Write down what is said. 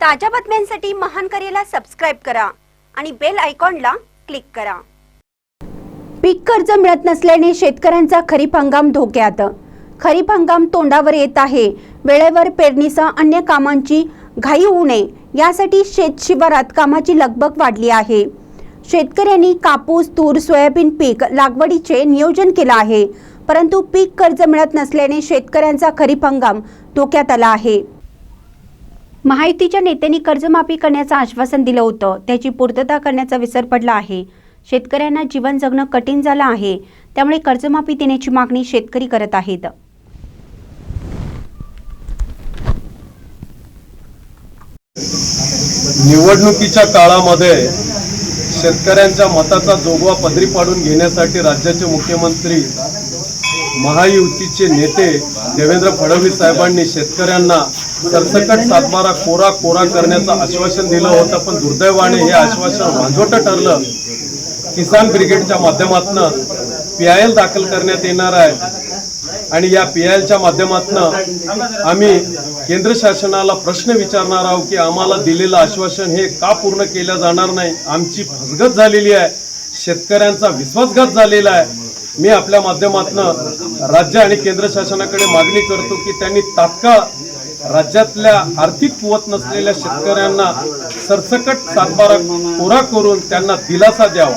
ताज्या बातम्यांसाठी महान करेला सबस्क्राईब करा आणि बेल आयकॉनला क्लिक करा. पीक कर्ज मिळत नसल्याने शेतकऱ्यांचा खरीप हंगाम धोक्यात. खरीप हंगाम तोंडावर येत आहे. वेळेवर पेरणीसह अन्य कामांची घाई होऊ नये. यासाठी शेत शिवारात कामाची लगबग वाढली आहे. शेतकऱ्यांनी कापूस तूर सोयाबीन पीक लागवडीचे नियोजन केलं आहे. परंतु पीक कर्ज मिळत नसल्याने शेतकऱ्यांचा खरीप हंगाम धोक्यात आला आहे. महायुतीच्या नेत्यांनी कर्जमाफी करण्याचं आश्वासन दिलं होतं. त्याची पूर्तता करण्याचा विसर पडला आहे. शेतकऱ्यांना जीवन जगणं कठीण झालं आहे. त्यामुळे कर्जमाफी देण्याची मागणी शेतकरी करत आहेत. निवडणुकीच्या काळामध्ये शेतकऱ्यांच्या मताचा जोगवा पदरी पाडून घेण्यासाठी राज्याचे मुख्यमंत्री महायुतीचे नेते देवेंद्र फडणवीस साहेबांनी शेतकऱ्यांना सरसकट सातबारा कोरा कोरा करण्याचं आश्वासन दिलं होतं पण दुर्दैवाने हे आश्वासन वांजोटं ठरलं. किसान ब्रिगेडच्या माध्यमातून पी आय एल दाखल करण्यात येणार आहे. आणि या पी आय एलच्या माध्यमातून आम्ही केंद्र शासनाला प्रश्न विचारणार आहोत की आम्हाला दिलेलं आश्वासन हे का पूर्ण केलं जाणार नाही? आमची फसगत झालेली आहे. शेतकऱ्यांचा विश्वासघात झालेला आहे. मी आपल्या माध्यमातून राज्य आणि केंद्र शासनाकडे मागणी करतो की त्यांनी तात्काळ राज्यातल्या आर्थिक कुवत नसलेल्या शेतकऱ्यांना सरसकट सातबारा कोरा करून त्यांना दिलासा द्यावा.